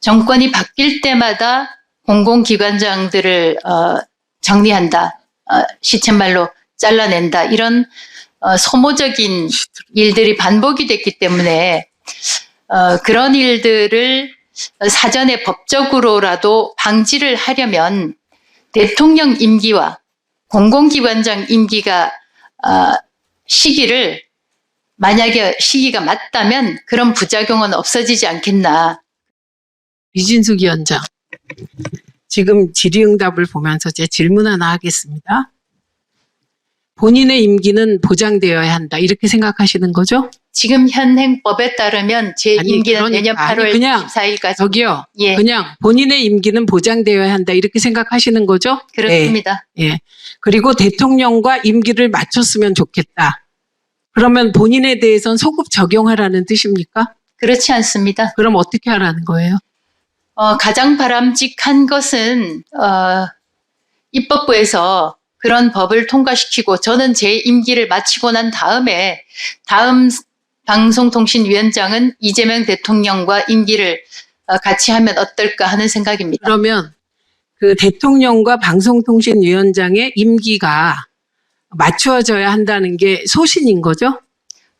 정권이 바뀔 때마다 공공기관장들을 어, 정리한다, 어, 시쳇말로 잘라낸다 이런 어, 소모적인 일들이 반복이 됐기 때문에 어, 그런 일들을 사전에 법적으로라도 방지를 하려면 대통령 임기와 공공기관장 임기가 어, 시기를 만약에 시기가 맞다면 그런 부작용은 없어지지 않겠나. 이진숙 위원장. 지금 질의응답을 보면서 제 질문 하나 하겠습니다. 본인의 임기는 보장되어야 한다. 이렇게 생각하시는 거죠? 지금 현행법에 따르면 제 아니, 임기는 그러니까. 내년 아니, 8월 그냥 14일까지. 저기요. 예, 그냥 본인의 임기는 보장되어야 한다. 이렇게 생각하시는 거죠? 그렇습니다. 예. 그리고 대통령과 임기를 맞췄으면 좋겠다. 그러면 본인에 대해선 소급 적용하라는 뜻입니까? 그렇지 않습니다. 그럼 어떻게 하라는 거예요? 어, 가장 바람직한 것은 어, 입법부에서 그런 법을 통과시키고 저는 제 임기를 마치고 난 다음에 다음 방송통신위원장은 이재명 대통령과 임기를 어, 같이 하면 어떨까 하는 생각입니다. 그러면 그 대통령과 방송통신위원장의 임기가 맞추어져야 한다는 게 소신인 거죠?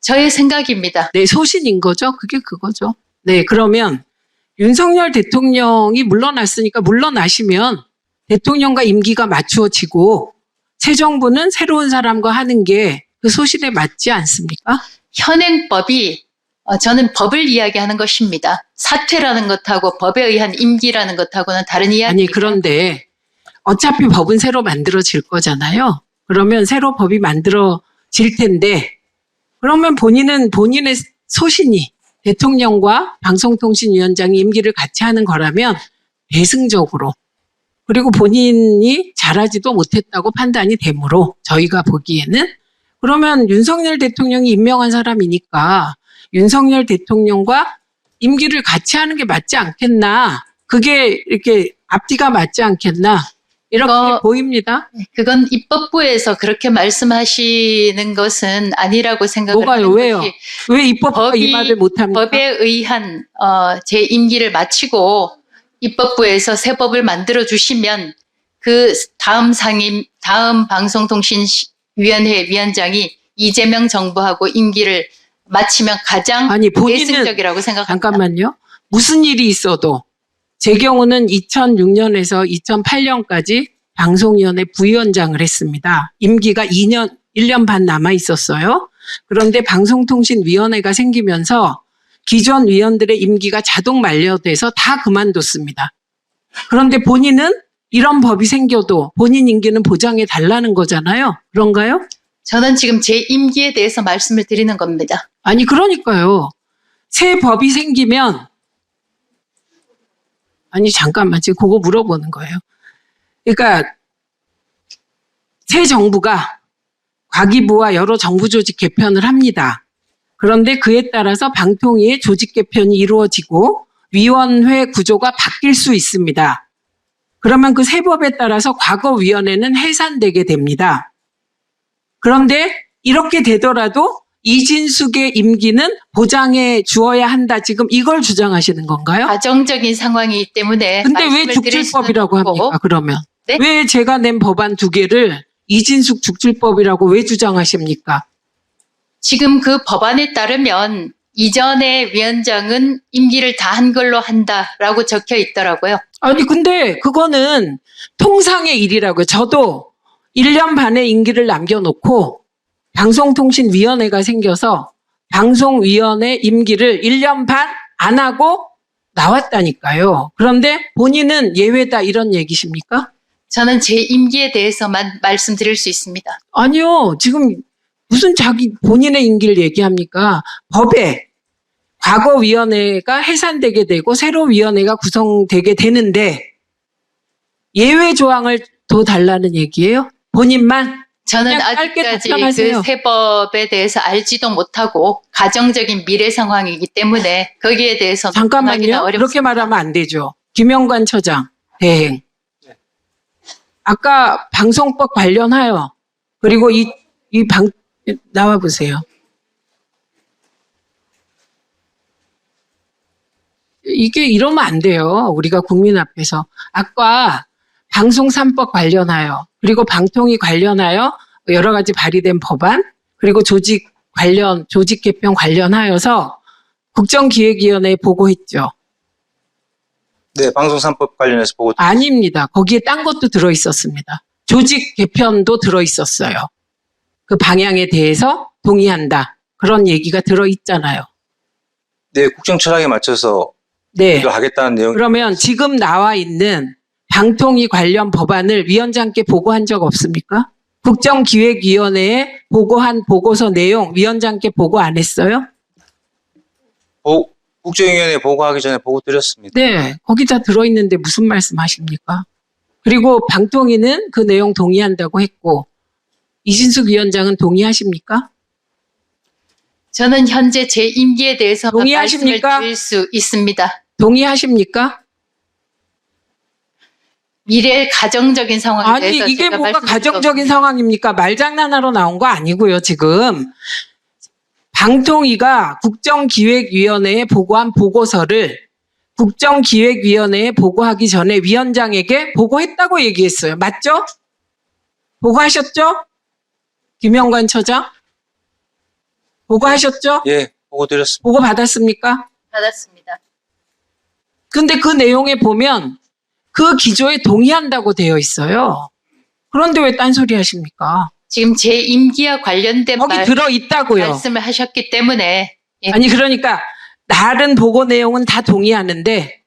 저의 생각입니다. 네, 소신인 거죠? 그게 그거죠. 네, 그러면 윤석열 대통령이 물러났으니까 물러나시면 대통령과 임기가 맞추어지고 새 정부는 새로운 사람과 하는 게 그 소신에 맞지 않습니까? 현행법이 어, 저는 법을 이야기하는 것입니다. 사퇴라는 것하고 법에 의한 임기라는 것하고는 다른 이야기입니다. 아니, 그런데 어차피 법은 새로 만들어질 거잖아요. 그러면 새로 법이 만들어질 텐데, 그러면 본인은 본인의 소신이 대통령과 방송통신위원장이 임기를 같이 하는 거라면 대승적으로 그리고 본인이 잘하지도 못했다고 판단이 되므로 저희가 보기에는 그러면 윤석열 대통령이 임명한 사람이니까 윤석열 대통령과 임기를 같이 하는 게 맞지 않겠나. 그게 이렇게 앞뒤가 맞지 않겠나. 이렇게 어, 보입니다. 그건 입법부에서 그렇게 말씀하시는 것은 아니라고 생각을 뭐가요? 왜요? 것이 왜 입법부가 이 법이- 말을 못합니까? 법에 의한 어, 제 임기를 마치고 입법부에서 새 법을 만들어 주시면 그 다음 상임 다음 방송통신위원회 위원장이 이재명 정부하고 임기를 마치면 가장 아니 본인은 대승적이라고 생각합니다. 잠깐만요. 무슨 일이 있어도 제 경우는 2006년에서 2008년까지 방송위원회 부위원장을 했습니다. 임기가 2년, 1년 반 남아 있었어요. 그런데 방송통신위원회가 생기면서 기존 위원들의 임기가 자동 만료돼서 다 그만뒀습니다. 그런데 본인은 이런 법이 생겨도 본인 임기는 보장해 달라는 거잖아요. 그런가요? 저는 지금 제 임기에 대해서 말씀을 드리는 겁니다. 아니 그러니까요. 새 법이 생기면 아니 잠깐만 지금 그거 물어보는 거예요. 그러니까 새 정부가 과기부와 여러 정부 조직 개편을 합니다. 그런데 그에 따라서 방통위의 조직 개편이 이루어지고 위원회 구조가 바뀔 수 있습니다. 그러면 그새 법에 따라서 과거위원회는 해산되게 됩니다. 그런데 이렇게 되더라도 이진숙의 임기는 보장해 주어야 한다. 지금 이걸 주장하시는 건가요? 가정적인 상황이기 때문에 근데 왜 없고 합니까? 그러면 네? 왜 제가 낸 법안 두 개를 이진숙 죽줄법이라고 왜 주장하십니까? 지금 그 법안에 따르면 이전의 위원장은 임기를 다 한 걸로 한다라고 적혀 있더라고요. 아니 근데 그거는 통상의 일이라고요. 저도 1년 반의 임기를 남겨놓고 방송통신위원회가 생겨서 방송위원회 임기를 1년 반 안 하고 나왔다니까요. 그런데 본인은 예외다 이런 얘기십니까? 저는 제 임기에 대해서만 말씀드릴 수 있습니다. 아니요. 지금 무슨 자기 본인의 임기를 얘기합니까? 법에 과거 위원회가 해산되게 되고 새로 위원회가 구성되게 되는데 예외 조항을 더 달라는 얘기예요? 본인만? 저는 아직까지. 그 세법에 대해서 알지도 못하고 가정적인 미래 상황이기 때문에 거기에 대해서 잠깐만요. 그렇게 말하면 안 되죠. 김영관 처장 대행. 아까 방송법 관련하여 그리고 이 이 방 나와 보세요. 이게 이러면 안 돼요. 우리가 국민 앞에서. 아까 방송 3법 관련하여 그리고 방통위 관련하여 여러 가지 발의된 법안 그리고 조직 관련 조직 개편 관련하여서 국정기획위원회에 보고했죠. 네, 방송 3법 관련해서 보고 아닙니다. 거기에 딴 것도 들어 있었습니다. 조직 개편도 들어 있었어요. 그 방향에 대해서 동의한다. 그런 얘기가 들어 있잖아요. 네, 국정 철학에 맞춰서 네. 하겠다는 내용 그러면 지금 나와 있는 방통위 관련 법안을 위원장께 보고한 적 없습니까? 국정기획위원회에 보고한 보고서 내용 위원장께 보고 안 했어요? 보- 국정위원회 보고하기 전에 보고 드렸습니다. 네, 거기 다 들어있는데 무슨 말씀 하십니까? 그리고 방통위는 그 내용 동의한다고 했고, 이진숙 위원장은 동의하십니까? 저는 현재 제 임기에 대해서 말씀을 동의하십니까? 드릴 수 있습니다. 동의하십니까? 미래 가정적인 상황에 아니, 대해서 이게 제가 뭐가 가정적인. 상황입니까? 말장난하러 나온 거 아니고요, 지금. 방통위가 국정기획위원회에 보고한 보고서를 국정기획위원회에 보고하기 전에 위원장에게 보고했다고 얘기했어요. 맞죠? 보고하셨죠? 김영관 처장? 보고하셨죠? 예, 보고 드렸습니다. 보고 받았습니까? 받았습니다. 근데 그 내용에 보면 그 기조에 동의한다고 되어 있어요. 그런데 왜 딴소리 하십니까? 지금 제 임기와 관련된 거기 말, 들어 있다고요. 말씀을 하셨기 때문에 예, 아니 그러니까 다른 보고 내용은 다 동의하는데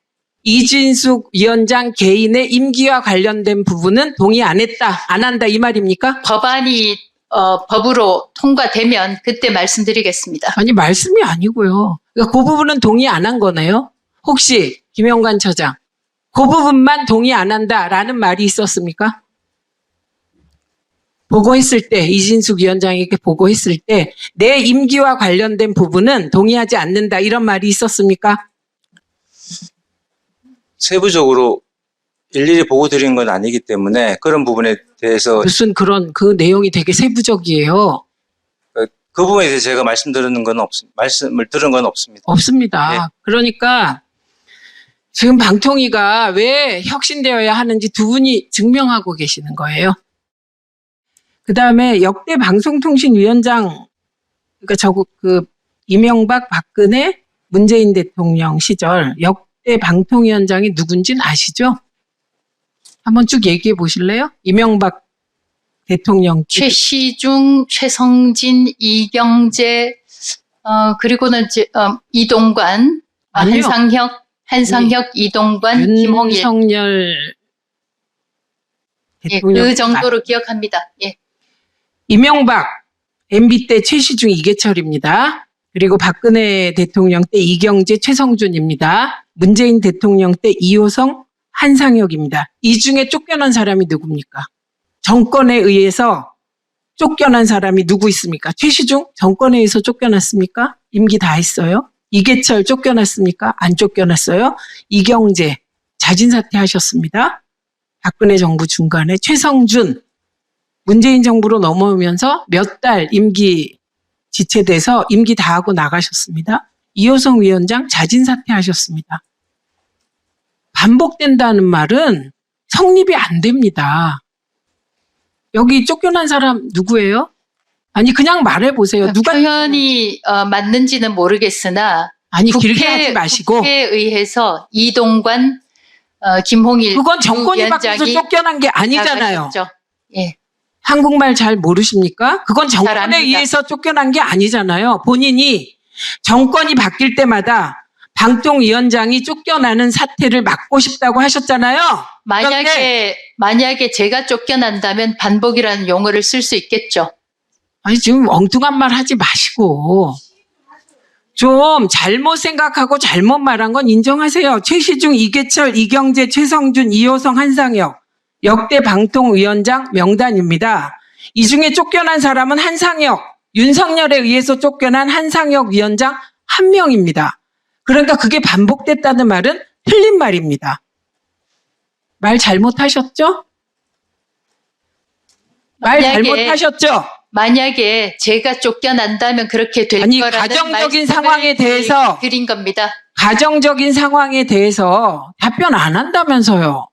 이진숙 위원장 개인의 임기와 관련된 부분은 동의 안 했다, 안 한다 이 말입니까? 법안이 어, 법으로 통과되면 그때 말씀드리겠습니다. 아니 말씀이 아니고요. 그러니까 그 부분은 동의 안 한 거네요. 혹시 김영관 처장 그 부분만 동의 안 한다라는 말이 있었습니까? 보고했을 때 이진숙 위원장에게 보고했을 때 내 임기와 관련된 부분은 동의하지 않는다 이런 말이 있었습니까? 세부적으로 일일이 보고 드린 건 아니기 때문에 그런 부분에 대해서 무슨 그런 그 내용이 되게 세부적이에요. 그 부분에 대해서 제가 말씀드리는 건 없습니다. 말씀을 들은 건 없습니다. 없습니다. 네. 그러니까 지금 방통위가 왜 혁신되어야 하는지 두 분이 증명하고 계시는 거예요. 그 다음에 역대 방송통신위원장, 그러니까 저그 그 이명박, 박근혜, 문재인 대통령 시절 역대 방통위원장이 누군지는 아시죠? 한번 쭉 얘기해 보실래요? 이명박 대통령 때 최시중, 최성진, 이경재, 어, 그리고는 이제, 어, 이동관, 아, 아니요. 한상혁, 한상혁, 이동관, 김홍일. 윤석열 예, 대통령 그 정도로 기억합니다. 예. 이명박 MB 때 최시중 이계철입니다. 그리고 박근혜 대통령 때 이경재 최성준입니다. 문재인 대통령 때 이호성 한상혁입니다. 이 중에 쫓겨난 사람이 누굽니까? 정권에 의해서 쫓겨난 사람이 누구 있습니까? 최시중 정권에 의해서 쫓겨났습니까? 임기 다 했어요. 이계철 쫓겨났습니까? 안 쫓겨났어요. 이경재 자진 사퇴 하셨습니다. 박근혜 정부 중간에 최성준 문재인 정부로 넘어오면서 몇 달 임기 지체돼서 임기 다 하고 나가셨습니다. 이호성 위원장 자진 사퇴 하셨습니다. 반복된다는 말은 성립이 안 됩니다. 여기 쫓겨난 사람 누구예요? 아니 그냥 말해 보세요. 누가 표현이 어, 맞는지는 모르겠으나 아니 길게 하지 마시고 국회에 의해서 이동관, 어, 김홍일 그건 정권이 두 바뀌어서 위원장이 쫓겨난 게 아니잖아요. 나가셨죠. 예. 한국말 잘 모르십니까? 그건 잘 정권에. 의해서 쫓겨난 게 아니잖아요. 본인이 정권이 바뀔 때마다 방통 위원장이 쫓겨나는 사태를 막고 싶다고 하셨잖아요. 만약에 만약에 제가 쫓겨난다면 반복이라는 용어를 쓸 수 있겠죠. 아니 지금 엉뚱한 말 하지 마시고 좀 잘못 생각하고 잘못 말한 건 인정하세요. 최시중, 이계철, 이경재, 최성준, 이호성, 한상혁 역대 방통위원장 명단입니다. 이 중에 쫓겨난 사람은 한상혁, 윤석열에 의해서 쫓겨난 한상혁 위원장 한 명입니다. 그러니까 그게 반복됐다는 말은 틀린 말입니다. 말 잘못하셨죠? 말 만약에- 잘못하셨죠? 만약에 제가 쫓겨난다면 그렇게 될 아니, 거라는 가정적인 상황에 대해서 드린 겁니다. 가정적인 상황에 대해서 답변 안 한다면서요.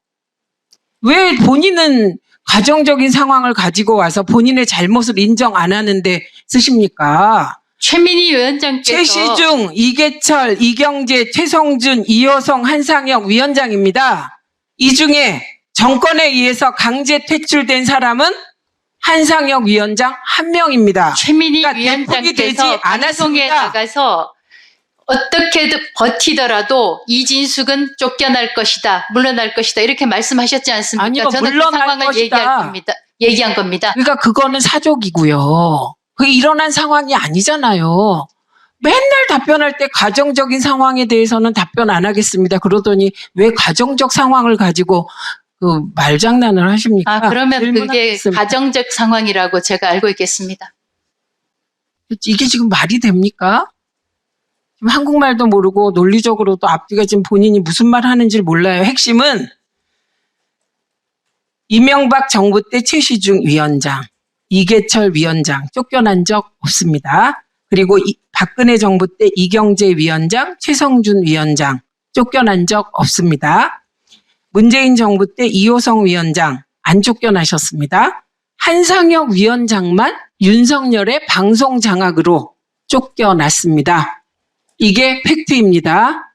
왜 본인은 가정적인 상황을 가지고 와서 본인의 잘못을 인정 안 하는데 쓰십니까? 최민희 위원장께서 최시중, 이계철, 이경재, 최성준, 이호성, 한상혁 위원장입니다. 이 중에 정권에 의해서 강제 퇴출된 사람은 한상혁 위원장 한 명입니다. 최민희 그러니까 대폭이 되지 위원장께서 방송에 않았습니다. 나가서 어떻게든 버티더라도 이진숙은 쫓겨날 것이다, 물러날 것이다 이렇게 말씀하셨지 않습니까? 아니요, 저는 그 물러날 상황을 것이다. 얘기할 겁니다. 얘기한 겁니다. 그러니까 그거는 사족이고요. 그게 일어난 상황이 아니잖아요. 맨날 답변할 때 가정적인 상황에 대해서는 답변 안 하겠습니다. 그러더니 왜 가정적 상황을 가지고 그 말장난을 하십니까? 아 그러면 그게 질문하겠습니다. 가정적 상황이라고 제가 알고 있겠습니다. 이게 지금 말이 됩니까? 지금 한국말도 모르고 논리적으로도 앞뒤가 지금 본인이 무슨 말 하는지 몰라요. 핵심은 이명박 정부 때 최시중 위원장, 이계철 위원장 쫓겨난 적 없습니다. 그리고 이- 박근혜 정부 때 이경재 위원장, 최성준 위원장 쫓겨난 적 없습니다. 문재인 정부 때 이호성 위원장 안 쫓겨나셨습니다. 한상혁 위원장만 윤석열의 방송 장악으로 쫓겨났습니다. 이게 팩트입니다.